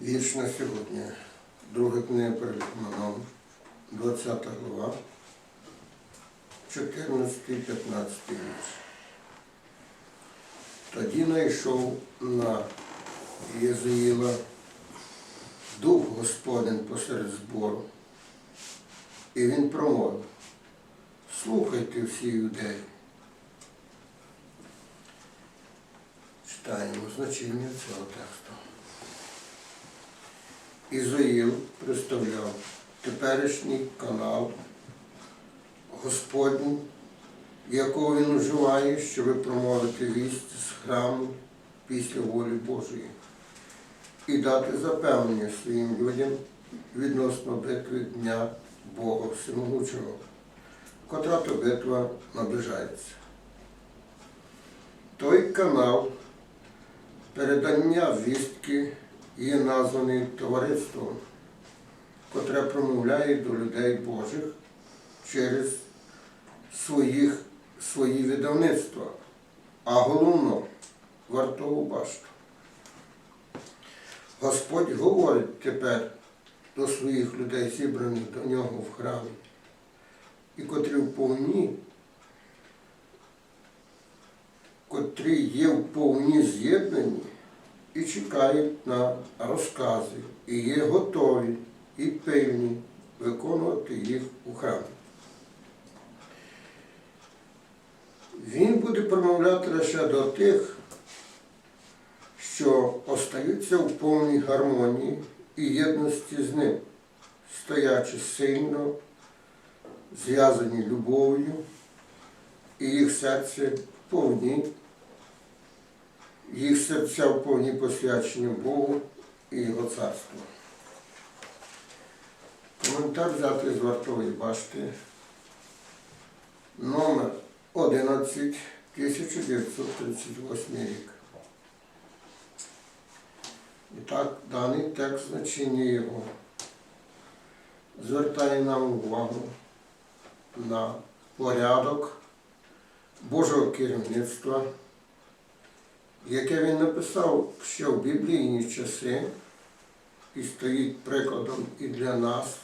Вірш на сьогодні. Друга книга перед Лихманом, 20 глава, 14-15 вірш. Тоді найшов на Єзуїла Дух Господень посеред збору, і він промовив, слухайте всі юдеї. Читаємо значення цього тексту. Ізоїл представляв теперішній канал Господній, якого він вживає, щоб промовити вість з храму після волі Божої і дати запевнення своїм людям відносно битви Дня Бога Всемогучого, котра то битва наближається. Той канал передання вістки є названий товариством, котре промовляє до людей Божих через своїх, свої видавництва, а головно вартову башту. Господь говорить тепер до своїх людей, зібраних до нього в храмі, і котрі вповні, котрі є вповні з'єднані і чекають на розкази, і є готові і пильні виконувати їх у храмі. Він буде промовляти лише до тих, що остаються в повній гармонії і єдності з ним, стоячи сильно, зв'язані любов'ю, і їх серце повні, їх серця в повній посвяченню Богу і Його царству. Коментар взятий з вартової башти номер 11 1938 рік. І так, даний текст значення його звертає нам увагу на порядок Божого керівництва, яке він написав ще в біблійні часи і стоїть прикладом і для нас,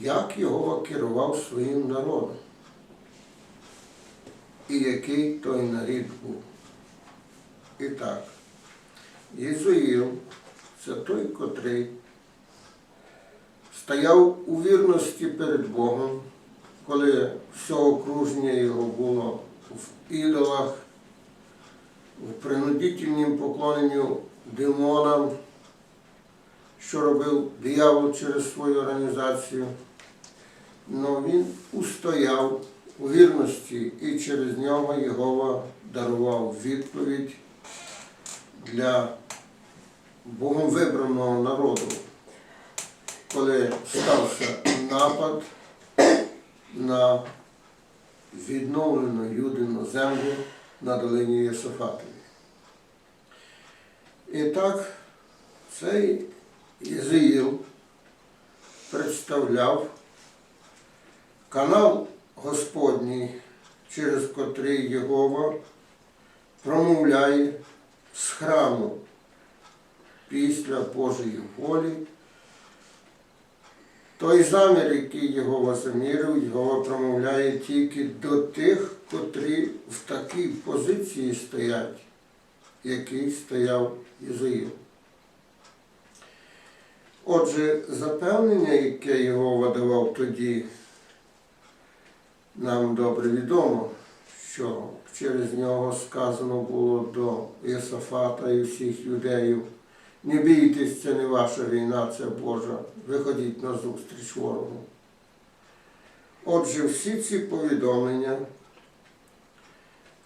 як його керував своїм народом і який той нарід був. І так, Єзуїл це той, котрий стояв у вірності перед Богом, коли все окруження його було в ідолах, в принудительнім поклоненню демонам, що робив диявол через свою організацію. Но він устояв у вірності і через нього Єгова дарував відповідь для Богом вибраного народу, коли стався напад на відновлену Юдину землю на долині Єсофатові. І так цей Єзиїл представляв канал Господній, через котрий Єгова промовляє з храму після Божої волі. Той замір, який Єгова замірив, Єгова промовляє тільки до тих, котрі в такій позиції стоять, який стояв Єзуїл. Отже, запевнення, яке Єгова давав тоді, нам добре відомо, що через нього сказано було до Єсафата і всіх юдеїв, не бійтесь, це не ваша війна, це Божа. Виходіть на зустріч ворогу. Отже, всі ці повідомлення,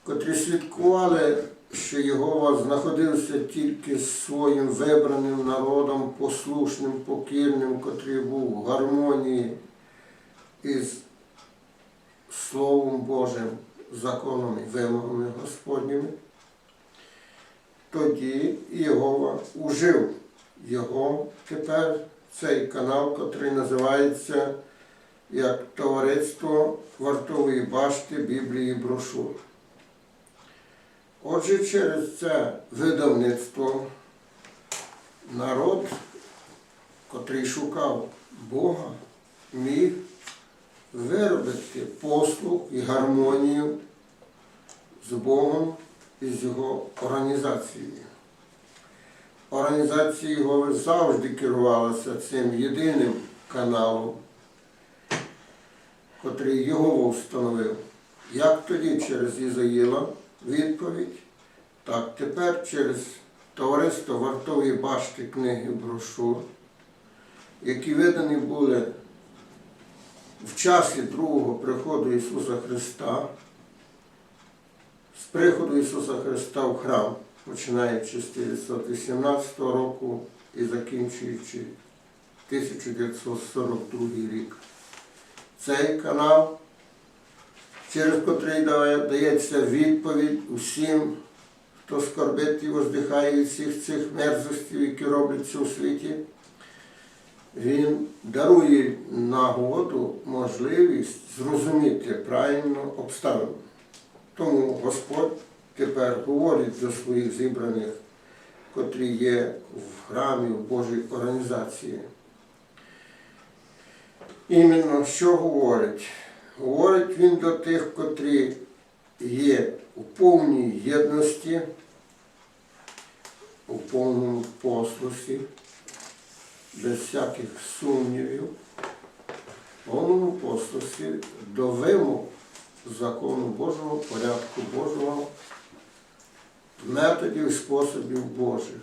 котрі слідкували, що Єгова знаходився тільки з своїм вибраним народом, послушним, покірним, котрий був в гармонії із Словом Божим, законом і вимогами Господніми, тоді Єгова ужив його тепер цей канал, котрий називається як Товариство вартової башти Біблії брошур. Отже, через це видавництво народ, котрий шукав Бога, міг виробити послуг і гармонію з Богом і з його організацією. Організація його завжди керувалася цим єдиним каналом, котрий його встановив. Як тоді через Ізаїла відповідь, так тепер через товариство вартової башти книги брошур, які видані були в часі другого приходу Ісуса Христа, приходу Ісуса Христа в храм, починаючи з 1918 року і закінчуючи 1942 рік. Цей канал, через котрий дається відповідь усім, хто скорбить і воздихає від всіх цих мерзостей, які робляться у світі, він дарує нагоду, можливість зрозуміти правильно обставину. Тому Господь тепер говорить до своїх зібраних, котрі є в храмі, в Божій організації. Іменно що говорить? Говорить він до тих, котрі є у повній єдності, у повному послусі, без всяких сумнівів, в повному послусі до вимог закону Божого, порядку Божого, методів і способів Божих.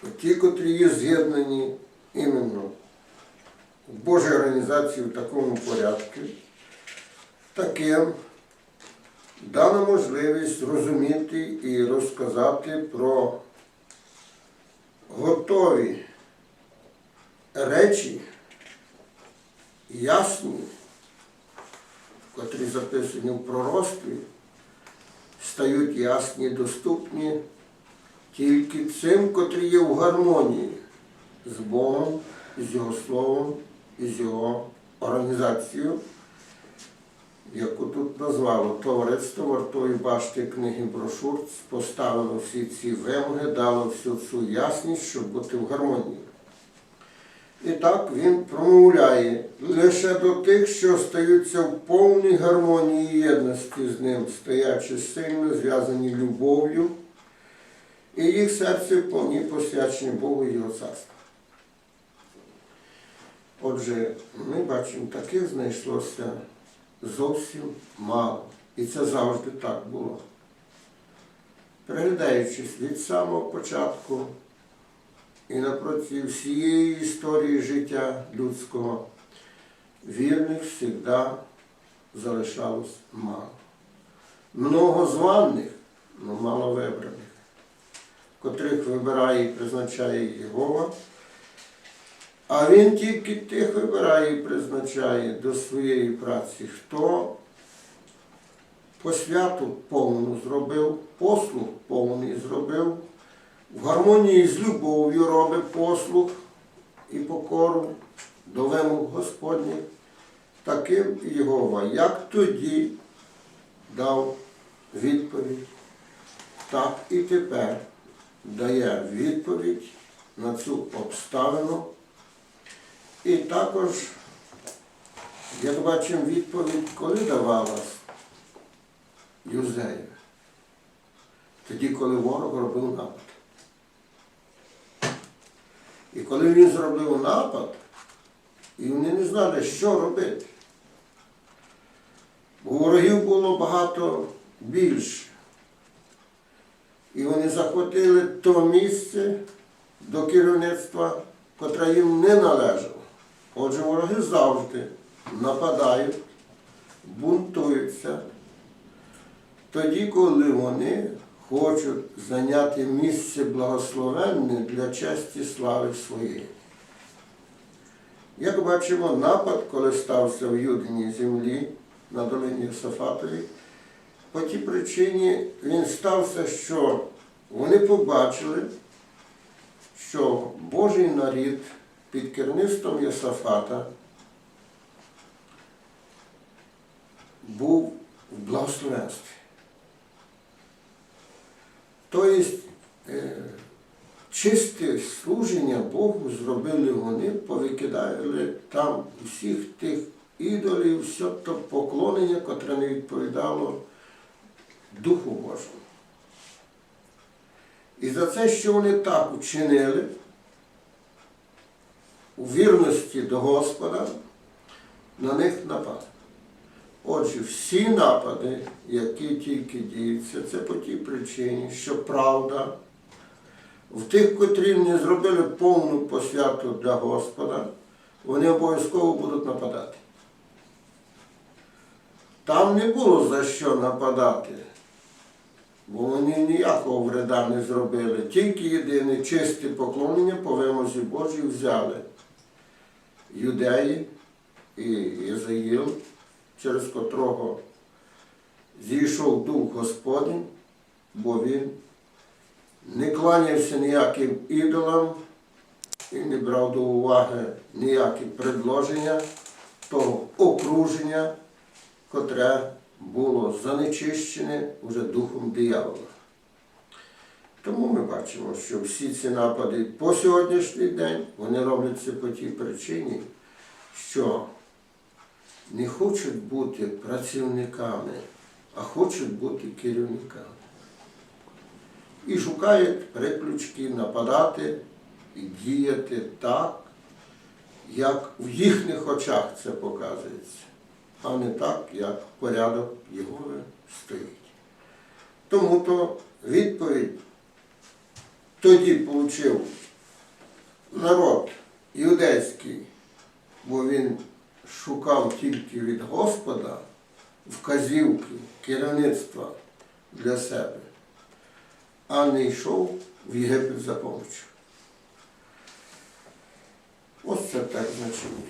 То ті, котрі є з'єднані іменно в Божій організації в такому порядку, таким дана можливість зрозуміти і розказати про готові речі, ясні, котрі записані в пророцтві, стають ясні доступні тільки цим, котрі є в гармонії з Богом, з Його Словом і з Його організацією, яку тут назвало Товариство вартої башти книги брошур, поставило всі ці вимоги, дало всю цю ясність, щоб бути в гармонії. І так він промовляє лише до тих, що стаються в повній гармонії єдності з ним, стоячи сильно зв'язані любов'ю, і їх серце повні посвячені Богу і Його царству. Отже, ми бачимо, таких знайшлося зовсім мало. І це завжди так було. Приглядаючись від самого початку і напроти всієї історії життя людського, вірних завжди залишалось мало. Много званих, але мало вибраних, котрих вибирає і призначає Єгова, а він тільки тих вибирає і призначає до своєї праці, хто посвяту повну зробив, послуг повний зробив, в гармонії з любов'ю робить послуг і покору до вимог Господніх, таким Єгова, як тоді дав відповідь, так і тепер дає відповідь на цю обставину. І також, як бачимо, відповідь, коли давалась Юзеєві, тоді, коли ворог робив напад. І коли він зробив напад, і вони не знали, що робити. Бо ворогів було багато більше. І вони захватили то місце до керівництва, котре їм не належало. Отже, вороги завжди нападають, бунтуються, тоді, коли вони хочуть зайняти місце благословенне для честі слави своєї. Як бачимо, напад, коли стався в Юдиній землі на долині Йосафатові, по тій причині він стався, що вони побачили, що Божий нарід під керівництвом Йосафата був в благословенстві. Тобто, чисте служення Богу зробили вони, повикидали там усіх тих ідолів, все то поклонення, котре не відповідало Духу Божому. І за це, що вони так учинили, у вірності до Господа, на них напад. Отже, всі напади, які тільки діються, це по тій причині, що правда в тих, котрі не зробили повну посвяту для Господа, вони обов'язково будуть нападати. Там не було за що нападати, бо вони ніякого вреда не зробили. Тільки єдине чисте поклонення по вимозі Божій взяли юдеї і Єзаїл, через котрого зійшов Дух Господень, бо він не кланявся ніяким ідолам і не брав до уваги ніякі предложення того окруження, котре було занечищене уже духом диявола. Тому ми бачимо, що всі ці напади по сьогоднішній день вони робляться по тій причині, що не хочуть бути працівниками, а хочуть бути керівниками. І шукають приключки нападати і діяти так, як в їхніх очах це показується, а не так, як порядок Єгови стоїть. Тому то відповідь тоді получив народ юдейський, бо він шукав тільки від Господа вказівки, керівництва для себе, а не йшов в Єгипет за помочю. Ось це так значення.